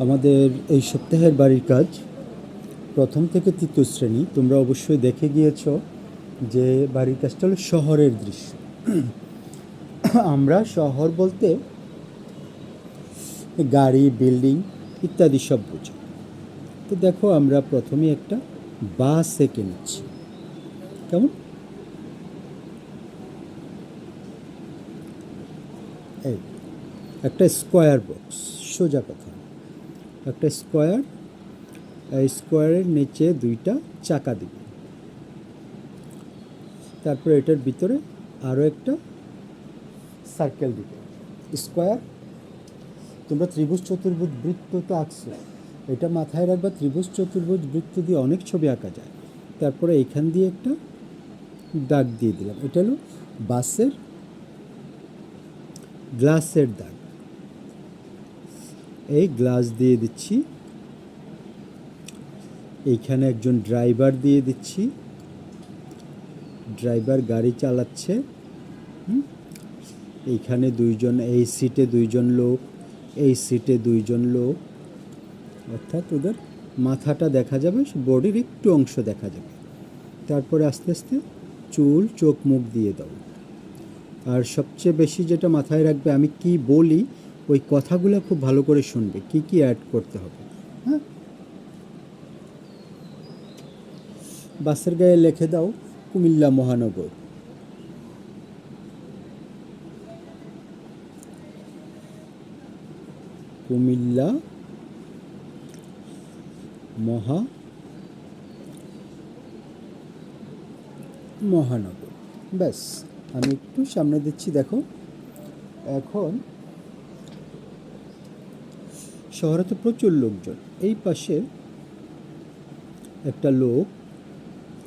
আমাদের এই সপ্তাহের বাড়ির কাজ, প্রথম থেকে তৃতীয় শ্রেণি, তোমরা অবশ্যই দেখে গিয়েছ যে বাড়ির কাজটা হলো শহরের দৃশ্য। আমরা শহর বলতে গাড়ি, বিল্ডিং ইত্যাদি সব বুঝি। তো দেখো, আমরা প্রথমে একটা বাস এঁকে নিচ্ছি। কেমন? এই, একটা স্কোয়ার বক্স, সোজা কথা। একটা স্কোয়ার স্কোয়ারের নিচে দুইটা চাকা দিবে। তারপরে এটার ভিতরে আরও একটা সার্কেল দিবে। স্কোয়ার, তোমরা ত্রিভুজ চতুর্ভুজ বৃত্ত তো আঁকছো, এটা মাথায় রাখবা, ত্রিভুজ চতুর্ভুজ বৃত্ত দিয়ে অনেক ছবি আঁকা যায়। তারপরে এখান দিয়ে একটা দাগ দিয়ে দিলাম, এটা হলো বাসের গ্লাসের দাগ। এই গ্লাস দিয়ে দিচ্ছি। এইখানে একজন ড্রাইভার দিয়ে দিচ্ছি। ড্রাইভার গাড়ি চালাচ্ছে। এইখানে দুইজন, এই সিটে দুইজন লোক, এই সিটে দুইজন লোক। অর্থাৎ ওদের মাথাটা দেখা যাবে, বডির একটু অংশ দেখা যাবে। তারপরে আস্তে আস্তে চুল, চোখ, মুখ দিয়ে দাও। আর সবচেয়ে বেশি যেটা মাথায় রাখবে, আমি কি বলি ওই কথাগুলো খুব ভালো করে শুনবে। কি কি অ্যাড করতে হবে? হ্যাঁ? বাসের গায়ে লিখে দাও, কুমিল্লা মহানগর। কুমিল্লা মহা মহানগর। ব্যাস, আমি একটু সামনে দিচ্ছি, দেখো। এখন শহরে তো প্রচুর লোকজন। এই পাশে একটা লোক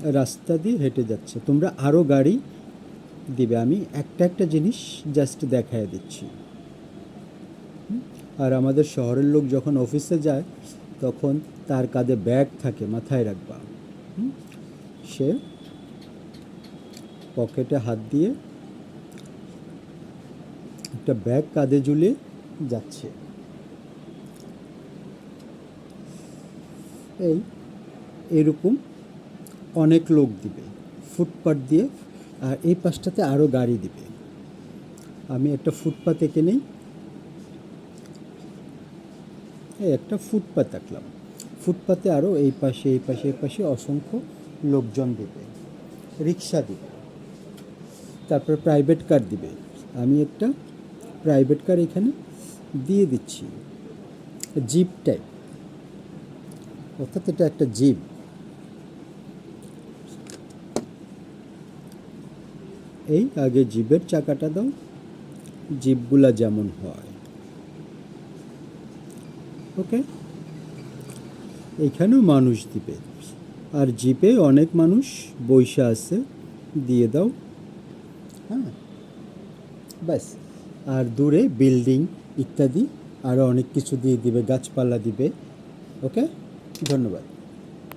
রাস্তা দিয়ে হেঁটে যাচ্ছে। তোমরা আরও গাড়ি দিবে। আমি একটা একটা জিনিস জাস্ট দেখায় দিচ্ছি। আর আমাদের শহরের লোক যখন অফিসে যায়, তখন তার কাঁধে ব্যাগ থাকে, মাথায় রাখবা। সে পকেটে হাত দিয়ে একটা ব্যাগ কাঁধে ঝুলিয়ে যাচ্ছে। এই, এরকম অনেক লোক দিবে। ফুটপাথ দিয়ে, আর এই পাশটাতে আরও গাড়ি দিবে। আমি একটা ফুটপাথ এঁকে নেই। একটা ফুটপাথ আঁকলাম। ফুটপাতে আরও এই পাশে এই পাশে এই পাশে অসংখ্য লোকজন দিবে। রিক্সা দিবে। তারপর প্রাইভেট কার দিবে। আমি একটা প্রাইভেট কার এখানে দিয়ে দিচ্ছি। Zip type. অর্থাৎ এটা একটা জিপ এই আগে জিপের চাকাটা দাও জিপগুলা যেমন হয়। ওকে? এখানেও মানুষ দিবে। আর জিপে অনেক মানুষ বৈশা আছে, দিয়ে দাও। হ্যাঁ? ব্যাস। আর দূরে বিল্ডিং ইত্যাদি আরও অনেক কিছু দিয়ে দিবে, গাছপালা দিবে। ওকে? ধন্যবাদ।